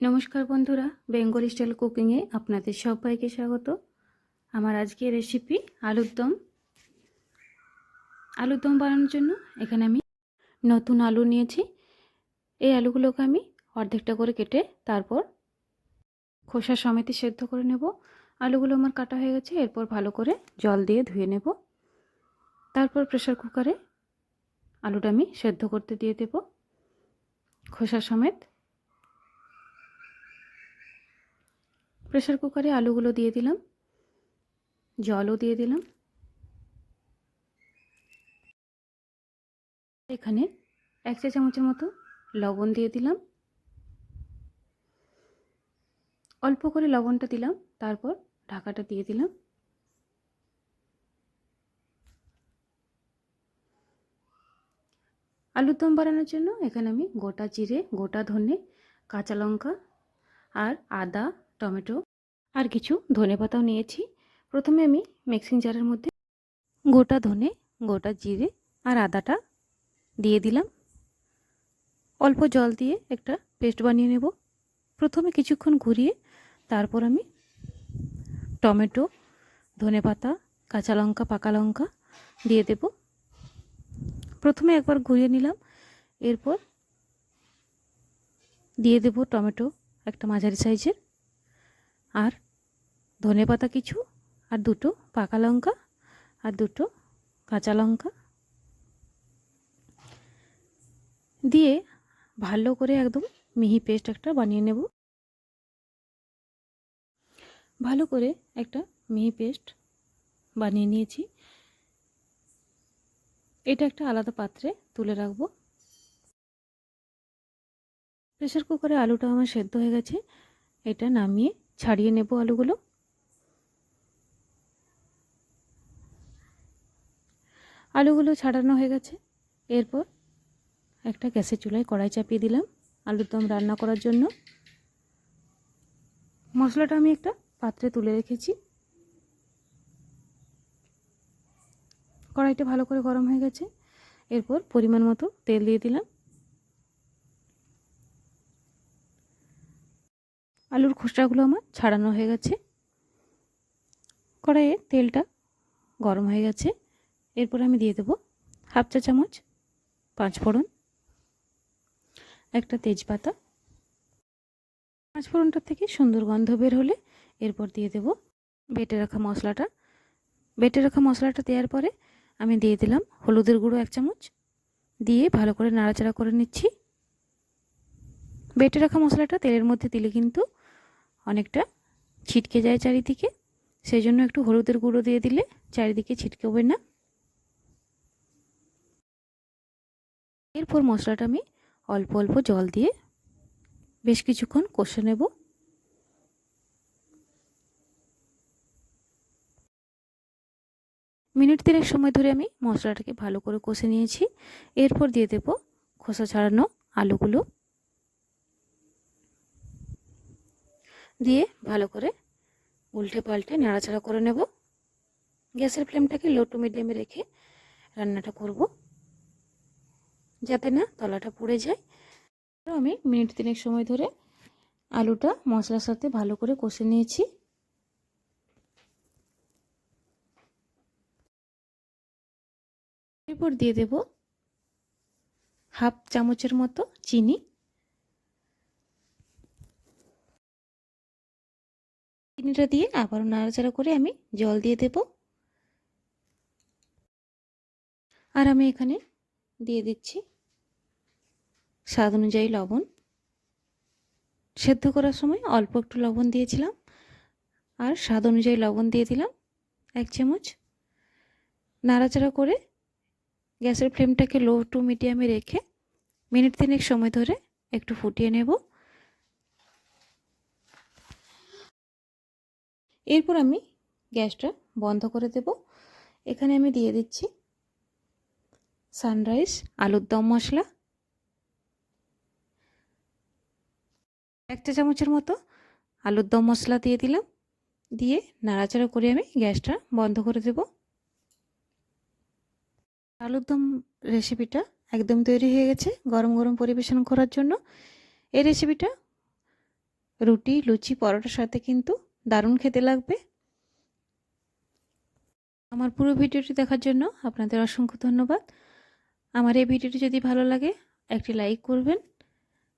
নমস্কার বন্ধুরা, বেঙ্গল স্টাইল কুকিংয়ে আপনাদের সবাইকে স্বাগত। আমার আজকের রেসিপি আলুর দম। আলুর দম বানানোর জন্য এখানে আমি নতুন আলু নিয়েছি। এই আলুগুলোকে আমি অর্ধেকটা করে কেটে তারপর খোসা সমেত সেদ্ধ করে নেব। আলুগুলো আমার কাটা হয়ে গেছে, এরপর ভালো করে জল দিয়ে ধুয়ে নেব। তারপর প্রেসার কুকারে আলুটা আমি সেদ্ধ করতে দিয়ে দেব। খোসা সমেত প্রেসার কুকারে আলুগুলো দিয়ে দিলাম। জলও দিয়ে দিলাম। এখানে এক চা চামচের মতো লবণ দিয়ে দিলাম। অল্প করে লবণটা দিলাম, তারপর ঢাকাটা দিয়ে দিলাম। আলুর দম বানানোর জন্য এখানে আমি গোটা জিরে, গোটা ধনে, কাঁচা লঙ্কা আর আদা টমেটো আর কিছু ধনে পাতাও নিয়েছি। প্রথমে আমি মিক্সিং জারের মধ্যে গোটা ধনে, গোটা জিরে আর আদাটা দিয়ে দিলাম। অল্প জল দিয়ে একটা পেস্ট বানিয়ে নেব। প্রথমে কিছুক্ষণ ঘুরিয়ে তারপর আমি টমেটো, ধনে পাতা, কাঁচা লঙ্কা, পাকা লঙ্কা দিয়ে দেব। প্রথমে একবার ঘুরিয়ে নিলাম। এরপর দিয়ে দেব টমেটো একটা মাঝারি সাইজের। আর ধনে পাতা কিছু, আর দুটো পাকা লঙ্কা, আর দুটো কাঁচা লঙ্কা। দিয়ে ভালো করে একদম মিহি পেস্ট একটা বানিয়ে নেব। ভালো করে একটা মিহি পেস্ট বানিয়ে নিয়েছি। এটা একটা আলাদা পাত্রে তুলে রাখব। প্রেসার কুকারে আলুটা আমার সেদ্ধ হয়ে গেছে। এটা নামিয়ে ছাড়িয়ে নেব আলুগুলো। আলুগুলো ছাড়ানো হয়ে গেছে। এরপর একটা গ্যাসের চুলায় কড়াই চাপিয়ে দিলাম আলুর দম রান্না করার জন্য। মশলাটা আমি একটা পাত্রে তুলে রেখেছি। কড়াইটা ভালো করে গরম হয়ে গেছে। এরপর পরিমাণ মতো তেল দিয়ে দিলাম। আলুর খোসটাগুলো আমার ছাড়ানো হয়ে গেছে। কড়াইয়ে তেলটা গরম হয়ে গেছে। এরপর আমি দিয়ে দেবো হাফ চা চামচ পাঁচ ফোড়ন, একটা তেজপাতা। পাঁচ ফোড়নটার থেকে সুন্দর গন্ধ বের হলে এরপর দিয়ে দেব বেটে রাখা মশলাটা। বেটে রাখা মশলাটা দেওয়ার পরে আমি দিয়ে দিলাম হলুদের গুঁড়ো এক চামচ। দিয়ে ভালো করে নাড়াচাড়া করে নিচ্ছি। বেটে রাখা মশলাটা তেলের মধ্যে দিলে কিন্তু অনেকটা ছিটকে যায় চারিদিকে। সেই জন্য একটু হলুদের গুঁড়ো দিয়ে দিলে চারিদিকে ছিটকেবে না। এরপর মশলাটা আমি অল্প অল্প জল দিয়ে বেশ কিছুক্ষণ কষে নেব। মিনিট তিনেক সময় ধরে আমি মশলাটাকে ভালো করে কষে নিয়েছি। এরপর দিয়ে দেব খোসা ছাড়ানো আলুগুলো। দিয়ে ভালো করে উল্টে পাল্টে নাড়াচাড়া করে নেব। গ্যাসের ফ্লেমটাকে লো টু মিডিয়ামে রেখে রান্নাটা করব। যাতে না তলাটা পুড়ে যায়। আমি মিনিট তিনেক সময় ধরে আলুটা মশলার সাথে ভালো করে কষে নিয়েছি। এরপর দিয়ে দেব হাফ চামচের মতো চিনি। চিনিটা দিয়ে আবারও নাড়াচাড়া করে আমি জল দিয়ে দেব। আর আমি এখানে দিয়ে দিচ্ছি স্বাদ অনুযায়ী লবণ। সেদ্ধ করার সময় অল্প একটু লবণ দিয়েছিলাম। আর স্বাদ অনুযায়ী লবণ দিয়ে দিলাম এক চামচ। নাড়াচাড়া করে গ্যাসের ফ্লেমটাকে লো টু মিডিয়ামে রেখে মিনিট তিনেক সময় ধরে একটু ফুটিয়ে নেব। এরপর আমি গ্যাসটা বন্ধ করে দেব। এখানে আমি দিয়ে দিচ্ছি সানরাইজ আলুর দম মশলা। এক চা চামচের মতো আলুর দম মশলা দিয়ে দিলাম। দিয়ে নাড়াচাড়া করে আমি গ্যাসটা বন্ধ করে দেব। আলুর দম রেসিপিটা একদম তৈরি হয়ে গেছে গরম গরম পরিবেশন করার জন্য। এই রেসিপিটা রুটি, লুচি, পরোটার সাথে কিন্তু দারুণ খেতে লাগবে। আমার পুরো ভিডিওটি দেখার জন্য আপনাদের অসংখ্য ধন্যবাদ। আমার এই ভিডিওটি যদি ভালো লাগে, একটি লাইক করবেন।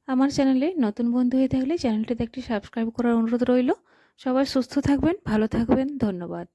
আমার চ্যানেলে নতুন বন্ধু হয়ে থাকলে চ্যানেলটিতে একটি সাবস্ক্রাইব করার অনুরোধ রইল। সবাই সুস্থ থাকবেন, ভালো থাকবেন, ধন্যবাদ।